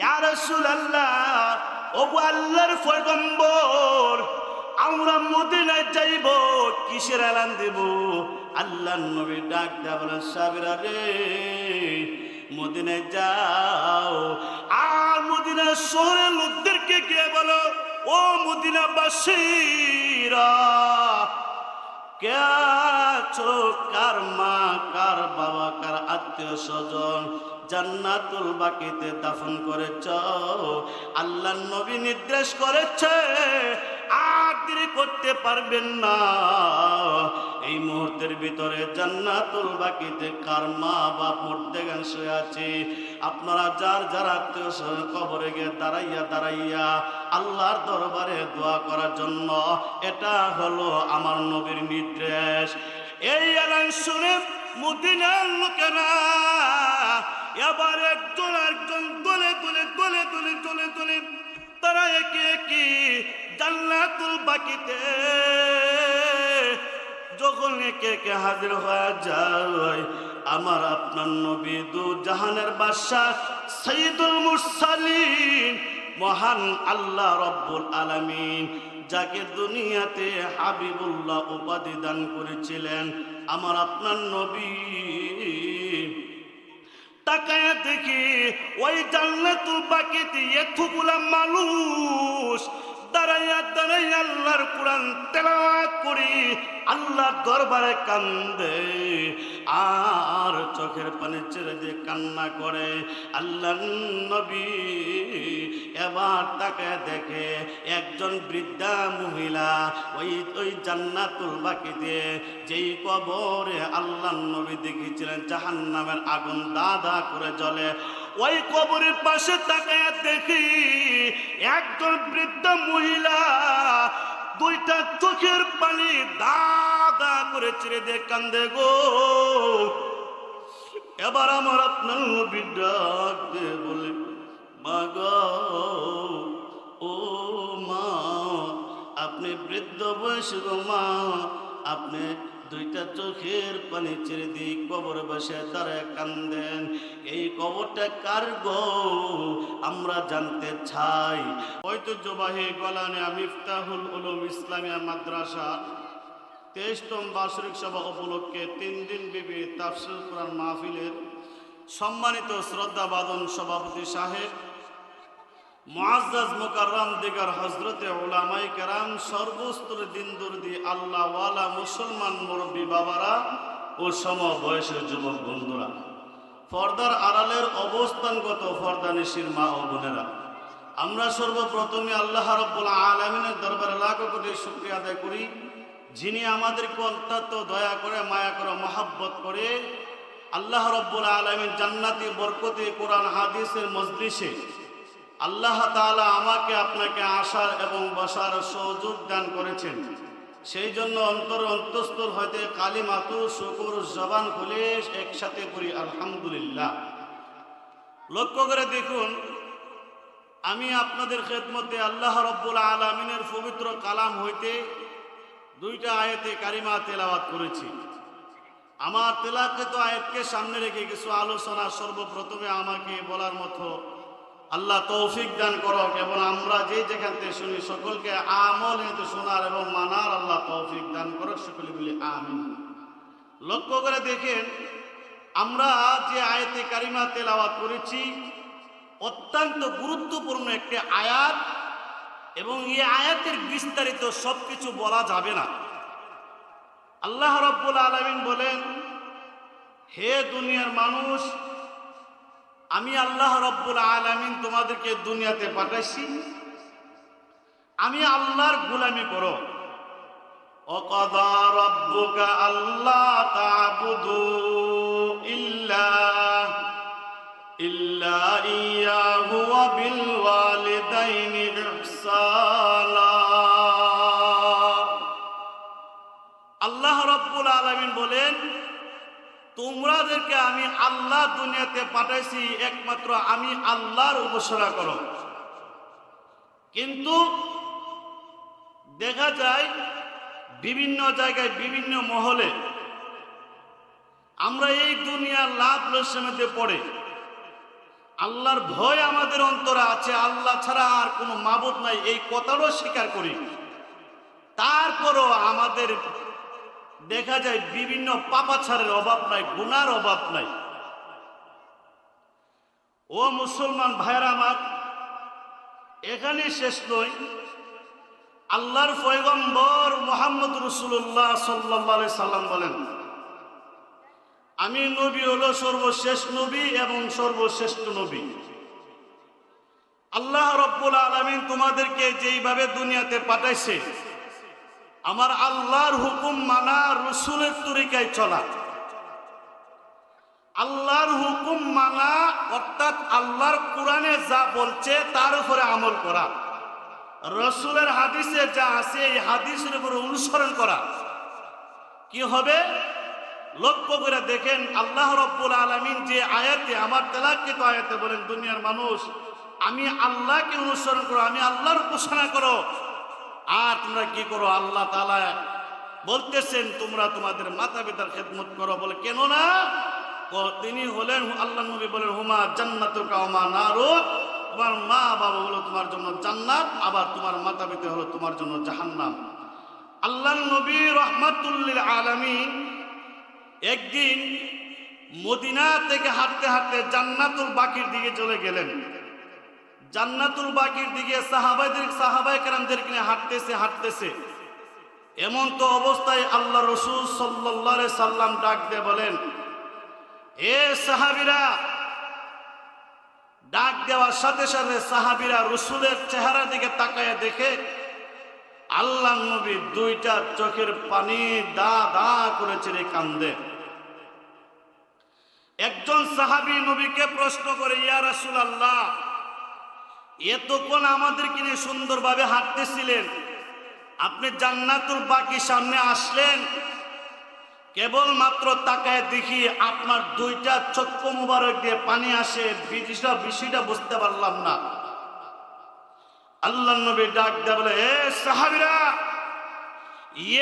ইয়া রাসূলুল্লাহ, ওগো আল্লাহর পয়গম্বর, আমরা মদিনায় যাইব, কিসের এলান দেব? আল্লাহর নবী ডাক দেয়া বলেন সাবিরা রে, মদিনায় যাও। আর মদিনা শহরের লোকদেরকে গিয়ে বলো, ও মদিনাবাসীরা, কে আছো? কার মা, কার বাবা, কার আত্মীয় স্বজন? জান্নাতুল বাকিতে দাফন করেছ। আল্লাহ নবী নির্দেশ করেছে, আর করতে পারবেন না। এই মুহূর্তের ভিতরে জান্নাতুল বাকিতে কার মা বা মরতে গান শুয়ে আছে? আপনারা যার যার আত্মীয় কবরে গিয়ে দাঁড়াইয়া দাঁড়াইয়া আল্লাহর দরবারে দোয়া করার জন্য, এটা হলো আমার নবীর নির্দেশ। এই এলান শুনে মদিনার লোকেরা এবার একজন একজন দলে দলে দলে দলে দলে দলে তারা একে একে জান্নাতুল বাকিতে যখন একে একে হাজির হয়ে যায়, আমার আপনার নবী দু জাহানের বাদশাহ সঈদুল মুরসালিন, মহান আল্লাহ রব্বুল আলামিন, যাকে দুনিয়াতে হাবিবুল্লাহ উপাধি দান করেছিলেন। আমার আপনার নবী তাকায় দেখি ওই জান্নাতুল বাকিতে এতগুলা মানুষ দাঁড়াইয়া দাঁড়াইয়া আল্লাহর কোরআন তেলাওয়াত করি, আল্লাহর দরবারে কান্দে। আর চোখের পানি ছেড়ে দিয়ে কান্না করে। আল্লাহ নবী এবার তাকে দেখে একজন বৃদ্ধা মহিলা ওই ওই জান্নাতুল বাকিতে যেই কবরে আল্লাহ নবী দেখেছিলেন, জাহান্নামের আগুন দাদা করে জ্বলে। ওই কবরের পাশে তাকায় দেখি একজন বৃদ্ধ মহিলা দুইটা চোখের পানি দাদা করে ছেড়ে দিয়ে কান্দে গো। এবার আমার আপনার নবী ডাক দিয়ে বলে, মা গো, ও মা, আপনি বৃদ্ধ বয়স গো মা, আপনি দুইটা চোখের পানি ছেড়ে দিয়ে কবর বসে দাঁড়ায় কান্দেন। এই কবরটা কার গো? আমরা জানতে চাই। ঐতিহ্যবাহী গলানে মিফতাহুল উলুম ইসলামিয়া মাদ্রাসা। তেইশতম বার্ষিক সভা উপলক্ষে তিন দিন বিবি তাফসিল কোরআন মাহফিলের সম্মানিত শ্রদ্ধাবাদন সভাপতি সাহেব মুআজ্জাজ মুকাররম দিগার হজরতে ওলামাই কেরাম সর্বস্তরে দিন দুর্দি আল্লাহ ওয়ালা মুসলমান মুরব্বী বাবারা ও সম বয়সের যুবক বন্ধুরা। ফর্দার আড়ালের অবস্থানগত ফর্দানিশির মা ও বোনেরা, আমরা সর্বপ্রথমে আল্লাহ রব্বুল আলমিনের দরবারে লাখ কোটি শুক্রিয়া আদায় করি, যিনি আমাদেরকে অত্যন্ত দয়া করে, মায়া করে, মহাব্বত করে আল্লাহ রব্বুল আলমিন জান্নাতি বরকতি কোরআন, হাদিসের মজলিসে আল্লাহ তাআলা আমাকে আপনাকে আসার এবং বসার সহযোগ দান করেছেন। সেই জন্য অন্তর অন্তস্তর হইতে কালী মাতু শুকুর জবান খুলে একসাথে করি আলহামদুলিল্লাহ। লক্ষ্য করে দেখুন, আমি আপনাদের খেদমতে আল্লাহ রব্বুল আলমিনের পবিত্র কালাম হইতে দুইটা আয়াতে কারিমা তেলাওয়াত করেছি। আমার তেলাকৃত আয়াতকে সামনে রেখে কিছু আলোচনা সর্বপ্রথমে আমাকে বলার মতো আল্লাহ তৌফিক দান করক এবং আমরা যে যেখান থেকে শুনি সকলকে আমল হেতু শোনার এবং মানার আল্লাহ তৌফিক দান করক সকলে বলি আমিন। লক্ষ্য করে দেখেন, আমরা যে আয়াতে কারিমা তেলাওয়াত করেছি, অত্যন্ত গুরুত্বপূর্ণ একটি আয়াত এবং এই আয়াতের বিস্তারিত সব কিছু বলা যাবে না। আল্লাহ রব্বুল আলমিন বলেন, হে দুনিয়ার মানুষ আমি আল্লাহ রব্বুল আলমিন তোমাদেরকে দুনিয়াতে পাঠাইছি। আমি আল্লাহর গুলামি করো। অকদা রব্বুকা আল্লাহ তাবুদু। তোমরাদেরকে আমি আল্লাহ দুনিয়াতে পাঠাইছি, একমাত্র আমি আল্লাহর উপাসনা করো। কিন্তু দেখা যায় বিভিন্ন জায়গায়, বিভিন্ন মহলে আমরা এই দুনিয়ার লাভ লোসমেতে পড়ে। আল্লাহর ভয় আমাদের অন্তরে আছে, আল্লাহ ছাড়া আর কোনো মাবুদ নাই, এই কথাটাও স্বীকার করি। তারপরও আমাদের দেখা যায় বিভিন্ন পাপাছারের অভাব নাই, গুনার অভাব নাই। ও মুসলমান ভাইরা আমার, এখানে শেষ নয়। আল্লাহর পয়গম্বর মোহাম্মদ রসুল্লাহ সাল্লাহ সাল্লাম বলেন, আমি নবী হলো সর্বশেষ নবী এবং সর্বশ্রেষ্ঠ নবী। আল্লাহ রব্বুল আলমিন তোমাদেরকে যেইভাবে দুনিয়াতে পাঠাইছে আমার আল্লাহর হুকুম মানা রসুলের তরিকায় চলা। আল্লাহর হুকুম মানা, অর্থাৎ আল্লাহর কোরআনে যা বলছে তার উপরে আমল করা। রসুলের হাদিসে যা আছে, এই হাদিসের উপরে অনুসরণ করা। কি হবে? লক্ষ্য করে দেখেন, আল্লাহ রব্বুল আলমিন যে আয়াতে, আমার তেলাকৃত আয়াতে বলেন, দুনিয়ার মানুষ, আমি আল্লাহকে অনুসরণ করো, আমি আল্লাহর উপাসনা করো আর তোমরা কি করো? আল্লাহ তালা বলতেছেন, তোমরা তোমাদের মাতা পিতার খেদমত করো। বলে, কেন না? তিনি হলেন আল্লাহ নবী বলেন, হুমা জান্নাত কামা নারুদ তোমার মা বাবা হলো তোমার জন্য জান্নাত, আবার তোমার মাতা পিতা হলো তোমার জন্য জাহান্নাম। আল্লাহ নবী রহমাতুল্লিল আলামিন একদিন মদিনা থেকে হাঁটতে হাঁটতে জান্নাতুল বাকির দিকে চলে গেলেন। জান্নাতুল বাকির দিকে সাহাবাইদের সাহাবাই কেরামদের কিনে হাঁটতেছে হাঁটতেছে। এমন তো অবস্থায় আল্লাহ রসুল সাল্লাহ সাল্লাম ডাক দিয়ে বলেন, এ সাহাবিরা, ডাক দেওয়ার সাথে সাথে সাহাবিরা রসুলের চেহারা দিকে তাকায় দেখে আল্লাহ নবী দুইটা চোখের পানি দা দা করে ছেড়ে কান্দে। একজন সাহাবি নবীকে প্রশ্ন করে, ইয়া রাসূল আল্লাহ এতক্ষণ আমাদের নিয়ে সুন্দরভাবে হাঁটতেছিলেন। আপনি জান্নাতুল বাকি সামনে আসলেন। কেবলমাত্র তাকায় দেখি আপনার দুইটা চক্ষু মুবারক দিয়ে পানি আসে, বিষয়টা বিষয়টা বুঝতে পারলাম না। আল্লাহ নবী ডাক দেয় বলে, এ সাহাবিরা,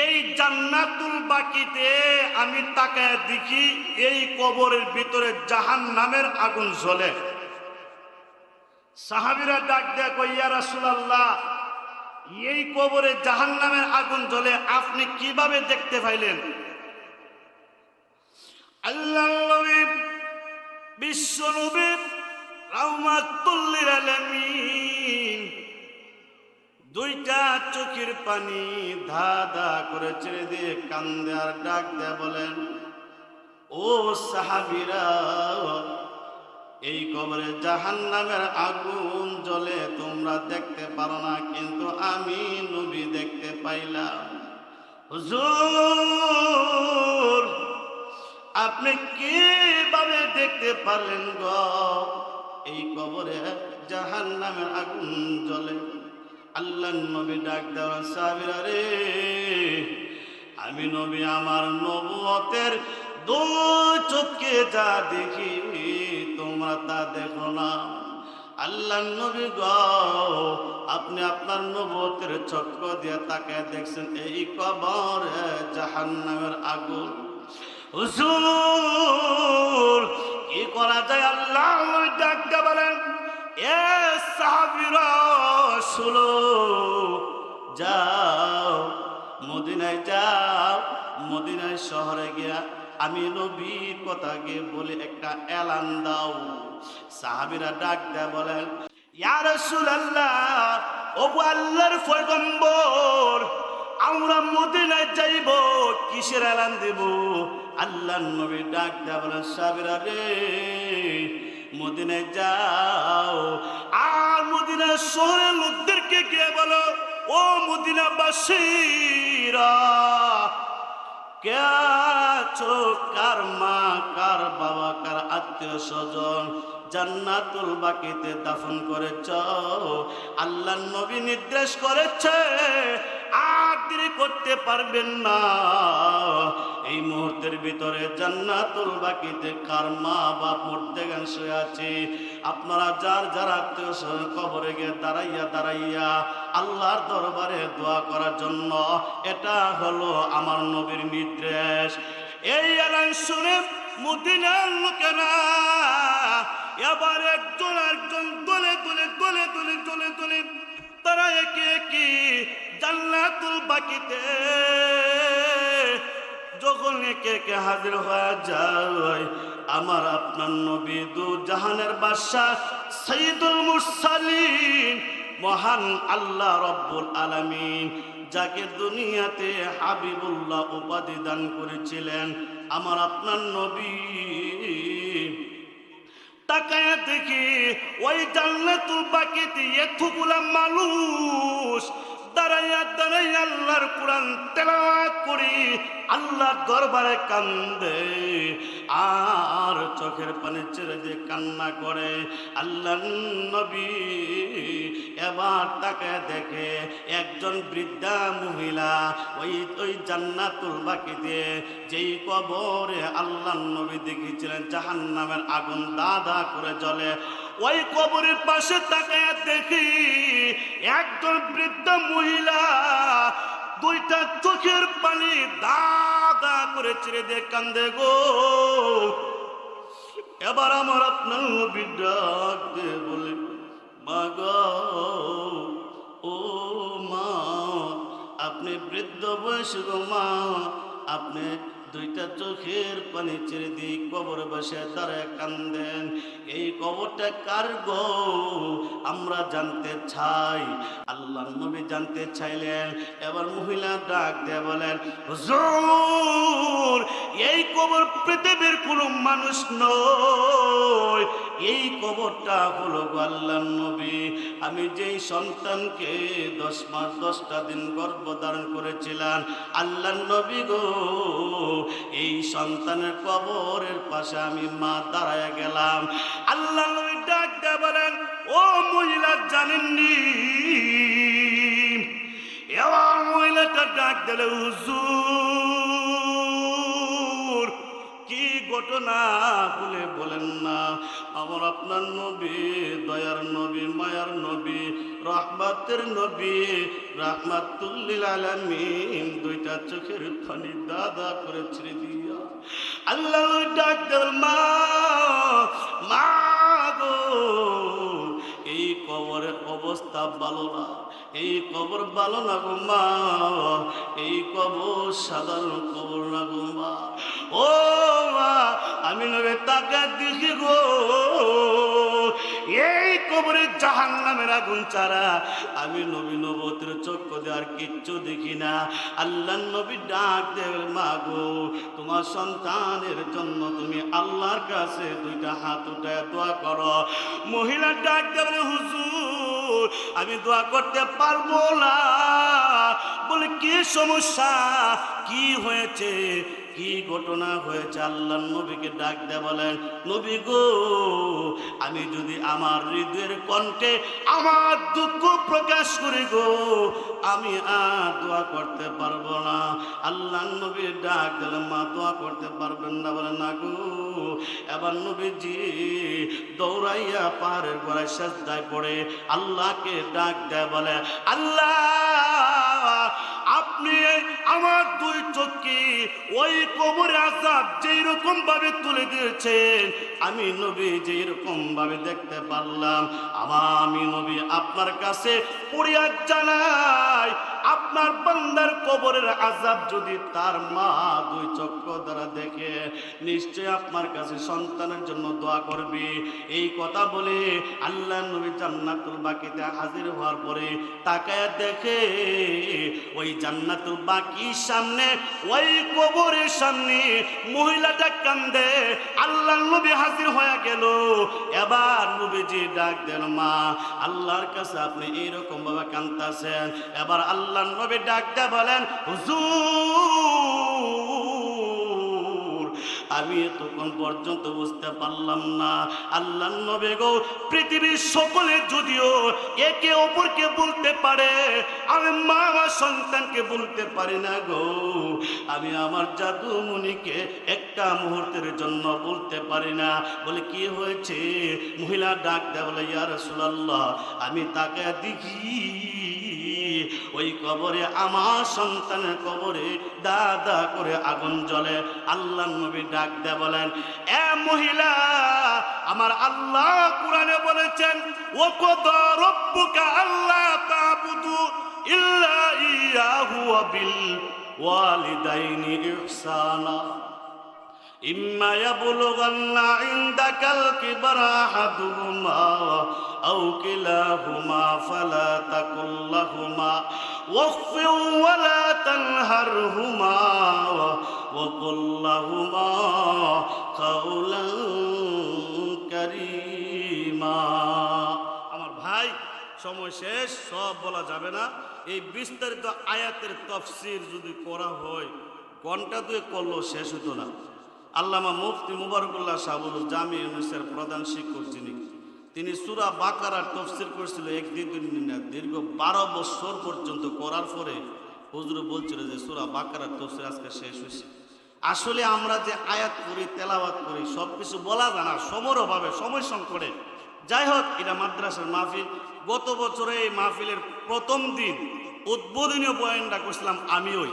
এই জান্নাতুল বাকিতে আমি তাকায় দেখি এই কবরের ভিতরে জাহান নামের আগুন জ্বলে। সাহাবিরা ডাক দেয় কইয়া রাসূলুল্লাহ, এই কবরে জাহান নামের আগুন জ্বলে আপনি কীভাবে দেখতে পাইলেন? দুইটা চোখের পানি ধা ধা করে ছেড়ে দিয়ে কান্দে আর ডাক দেয় বলেন, ও সাহাবিরা এই কবরে জাহান নামের আগুন জ্বলে তোমরা দেখতে পারো না, কিন্তু আমি নবী দেখতে পাইলাম। হুজুর, আপনি কীভাবে দেখতে পারলেন গ? এই কবরে জাহান নামের আগুন জ্বলে। আল্লাহ নবী ডাক দেওয়া সাবিরা রে, আমি নবী, আমার নবতের দুই চোখকে যা দেখি তোমরা তা দেখো না। আল্লাহ নবী গ, আপনি আপনার নবতের চক্র দিয়ে তাকে দেখছেন এই কবর জাহান্নামের আগুন। হুজুর, কি করা যায় আল্লাহ ওই ডাক দিয়ে বলেন? এ সাহাবিরা শুলো যাও, মদিনায় যাও, মদিনায় শহরে গিয়া আমি নবীর কথা গিয়ে বলে একটা এলান দাও। সাহাবিরা ডাক দেয় বলেন, ইয়া রাসূলুল্লাহ, ওগো আল্লাহর পয়গম্বর, আমরা মদিনায় যাইব, কিসের এলান দেব? আল্লাহ নবী ডাক দেয় বলেন, সাহাবিরা রে, মদিনায় যাও। আর মদিনার শহরের লোকদেরকে গিয়ে বলো, ও মদিনাবাসীরা কে আছো কার মা, কার বাবা, কার আত্মীয় স্বজন জান্নাতুল বাকিতে দাফন করেছ? আল্লাহ নবী নির্দেশ করেছে, আর করতে পারবেন না। এই মুহূর্তের ভিতরে জান্নাতুল বাকিতে কার মা, বাপ, মরতে গান শুয়ে আছে। আপনারা যার যার আত্মীয় কবরে গিয়ে দাঁড়াইয়া দাঁড়াইয়া আল্লাহর দরবারে দোয়া করার জন্য, এটা হলো আমার নবীর নির্দেশ। এই এলান শুনে মদিনার লোকেরা এবার একজন একজন দলে দলে দলে দলে দলে দলে তারা একে একে জান্নাতুল বাকিতে যখন একে একে হাজির হয়ে যায় আমার আপনার নবী দু জাহানের বাদশাহ সঈদুল মুরসালিন, মহান আল্লাহ রব্বুল আলামিন যাকে দুনিয়াতে হাবিবুল্লাহ উপাধি দান করেছিলেন, আমার আপনার নবী। তাকায় দেখি ওই জান্নাতুল বাকিতে এতগুলা মানুষ দাঁড়াইয়া দাঁড়াইয়া আল্লাহর কোরআন তেলাওয়াত করি, আল্লাহর দরবারে কান্দে, আর চোখের পানি ছেড়ে দিয়ে কান্না করে। আল্লাহ নবী এবার তাকে দেখে একজন বৃদ্ধা মহিলা ওই ওই জান্নাতুল বাকি দিয়ে যেই কবরে আল্লাহ নবী দেখেছিলেন, জাহান্নামের আগুন দাদা করে জ্বলে, ওই কবরের পাশে তাকায় দেখি একজন বৃদ্ধ মহিলা দুইটা চোখের পানি দাদা করে ছেড়ে দিয়ে কান্দে গো। এবার আমার আপনার নবী ডাক দিয়ে বলে ও মা, আপনি বৃদ্ধ বয়স গো মা, আপনি দুইটা চোখের পানি ছেড়ে দিয়ে কবর বসে দাঁড়ায় কান্দেন। এই কবরটা কার গো? আমরা জানতে চাই। আল্লাহ নবী জানতে চাইলেন। এবার মহিলা ডাক দিয়ে বলেন, হুজুর, এই কবর পৃথিবীর কোনো মানুষ নয়। এই কবরটা হলো গো আল্লাহর নবী। আমি যেই সন্তানকে দশ মাস, দশটা দিন গর্ভধারণ করেছিলাম, আল্লাহর নবী গো এই সন্তানের কবরের পাশে আমি মা দাঁড়ায় গেলাম। আল্লাহ নবী ডাক দিয়ে বলেন, ও মহিলা, জানেননি? মহিলাটা ডাক দিলে কি ঘটনা বলে বলেন না? আমার আপনার নবী, দয়ার নবী, মায়ার নবী, রহমাতের নবী, রহমাতুল্লিল আলামিন দুইটা চোখের পানি দাদা করে ছেড়ে দিয়া আল্লাহ ডাক দিল মা মা গো, এই কবরের অবস্থা ভালো না। এই কবর ভালো না গো মা, এই কবর সাধারণ কবর না মা। ও মা, আমি নবে তাকে দেখি গো। এই কবরে জাহান নামের আগুন ছাড়া আমি নবী নবতের চক্ষু দিয়ে আর কিচ্ছু দেখি না। আল্লাহ নবী ডাক দেবে, মা গো, তোমার সন্তানের জন্য তুমি আল্লাহর কাছে দুইটা হাত উঠায় দোয়া করো। মহিলা ডাক দেবে, হুজুর আমি দোয়া করতে পারব না। বলে কি সমস্যা? কি হয়েছে? কি ঘটনা হয়েছে? আল্লাহ নবীকে ডাক দে বলেন, নবী গো, আমি যদি আমার হৃদয়ের কণ্ঠে আমার দুঃখ প্রকাশ করি গো, আমি আর দোয়া করতে পারব না। আল্লাহ নবী ডাক দিলে মা, দোয়া করতে পারবেন না। বলে, না গো। এবার নবীজি দৌড়াইয়া পাহাড়ের গোড়ায় সাজদায় পড়ে আল্লাহকে ডাক দেয় বলে, আল্লাহ আমার দুই ওই রকম ভাবে তুলে দিয়েছেন, আমি নবী ভাবে দেখতে পারলাম। আমি নবী আপনার কাছে পড়িয়া জানাই, আপনার বান্দার কবরের আজাব যদি তার মা দুই চক্র দ্বারা দেখে, নিশ্চয় আপনার কাছে সন্তানের জন্য দোয়া করবে। এই কথা বলে আল্লাহ নবী জান্নাতুল বাকিতে হাজির হওয়ার পরে তাকায় দেখে, ওই জান্নাতুল বাকির সামনে, ওই কবরের সামনে মহিলাটা কান্দে। আল্লাহ নবী হাজির হয়ে গেল। এবার নবীজি ডাক দেন, মা, আল্লাহর কাছে আপনি এরকম ভাবে কান্দাছেন এবার আল্লাহ নবী ডাক দিয়ে বলেন, হুজুর এতক্ষণ পর্যন্ত বুঝতে পারলাম না। আল্লাহ নবী গো, পৃথিবীর সকলে যদিও একে অপরকে বলতে পারে, আমি মা আমার সন্তানকে বলতে পারি না গো। আমি আমার জাদু মুনিকে একটা মুহূর্তের জন্য বলতে পারি না। বলে কি হয়েছে? মহিলা ডাক দেয়, বলে ইয়ার সুলাল্লাহ আমি তাকে দেখি। ওই কবরে আমার সন্তানের কবরে দা দা করে আগুন জ্বলে। আল্লাহ নবী ডাক দে বলেন, এ মহিলা, আমার আল্লাহ কোরআনে বলেছেন ও কত রব্বুকা আল্লাহ তাবুদু ইল্লা ইয়াহু বিল ওয়ালিদাইনি ইহসানা। إما يبلغن عندك الكبر أحدهما أو كلاهما فلا تقل لهما واخفض ولا تنهرهما وقل لهما قولا كريما আমার ভাই সময় শেষ সব বলা যাবে না এই বিস্তারিত আয়াতের তফসির যদি করা হয় ঘন্টা দুয়ে করলেও শেষ হতো না আল্লামা মুফতি মুবারকুল্লাহ সাহুল জামি ইউনুসের প্রধান শিক্ষক যিনি, তিনি সুরা বাকারার তফসির করেছিল একদিন, দুই দিন দীর্ঘ বারো বছর পর্যন্ত করার পরে হুজুর বলছিল যে সুরা বাকারার তফসির আজকে শেষ হয়েছে। আসলে আমরা যে আয়াত করি, তেলাওয়াত করি সব কিছু বলা যায় না সমর অভাবে সময় সংকটে। যাই হোক, এটা মাদ্রাসার মাহফিল। গত বছরে এই মাহফিলের প্রথম দিন উদ্বোধনীয় বয়ানটা করছিলাম আমি ওই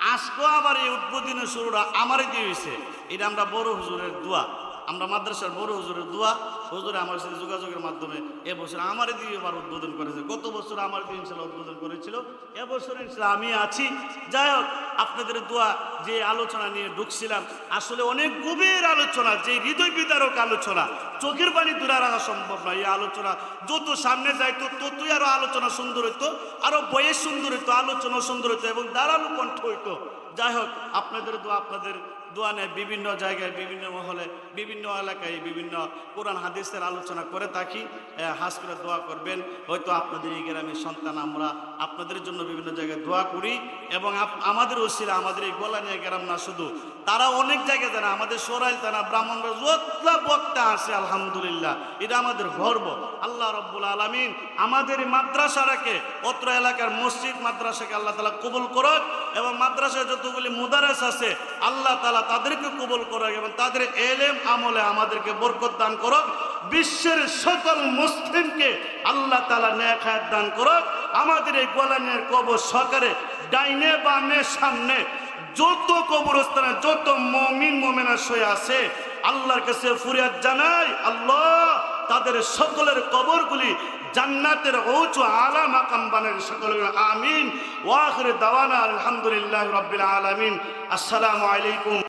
আজকেও আবার এই উদ্বোধনী শুরুটা আমারই দিয়েছে এটা আমরা বড় হুজুরের দোয়া। আমরা মাদ্রাসার বড় হুজুরের দোয়া, হুজুরে আমার সাথে যোগাযোগের মাধ্যমে এবছর আমার দিয়ে এবার উদ্বোধন করেছে। গত বছর আমার দিয়ে ইনশাল্লাহ উদ্বোধন করেছিল? এবছর ইনশাল্লাহ আমি আছি। যাই হোক, আপনাদের দোয়া, যে আলোচনা নিয়ে ঢুকছিলাম, আসলে অনেক গভীর আলোচনা, যে হৃদয় বিদারক আলোচনা। চোখের পানি দূরে রাখা সম্ভব নয় এই আলোচনা। যত সামনে যাইতো, ততই আরও আলোচনা সুন্দর হইতো, আরও বয়ের সুন্দর হইতো আলোচনা সুন্দর হইতো এবং দাঁড়ানো কণ্ঠ হইতো। যাই হোক, আপনাদের দোয়া, আপনাদের দোয়া নেয় বিভিন্ন জায়গায়, বিভিন্ন মহলে, বিভিন্ন এলাকায় বিভিন্ন কোরআন হাদিসের আলোচনা করে থাকি হাস করে দোয়া করবেন। হয়তো আপনাদের এই গ্রামের সন্তান, আমরা আপনাদের জন্য বিভিন্ন জায়গায় দোয়া করি এবং আমাদের ওসিরা, আমাদের এই গোলানিয়া গ্রাম না শুধু তারা অনেক জায়গায় জানা, আমাদের সরাইল তারা, ব্রাহ্মণরা যতলা বক্তা আছে আলহামদুলিল্লাহ। এটা আমাদের গর্ব। আল্লাহ রব্বুল আলমিন আমাদের এই মাদ্রাসাটাকে, অত্র এলাকার মসজিদ মাদ্রাসাকে আল্লাহ তালা কবুল করক এবং মাদ্রাসায় যতগুলি মুদারাস আছে, আল্লাহ তালা তাদেরকে কবুল করক এবং তাদের এলেম আমলে আমাদেরকে বরকত দান করক। বিশ্বের সকল মুসলিমকে আল্লাহ তালা ন্যাখায়াত দান করক। আমাদের এই গোলানের কবর সরকারে ডাইনে বামে সামনে যত কবরস্থানে যত মমিন মমিনা শুয়ে আছে, আল্লাহর কাছে ফুরিয়াদ জানাই, আল্লাহ তাদের সকলের কবরগুলি জান্নাতের উঁচু আলা মাকাম বানের সকল আমিন। ওয়াখরে দাওয়ানা, আলহামদুলিল্লাহ রবিল আলামিন। আসসালামু আলাইকুম।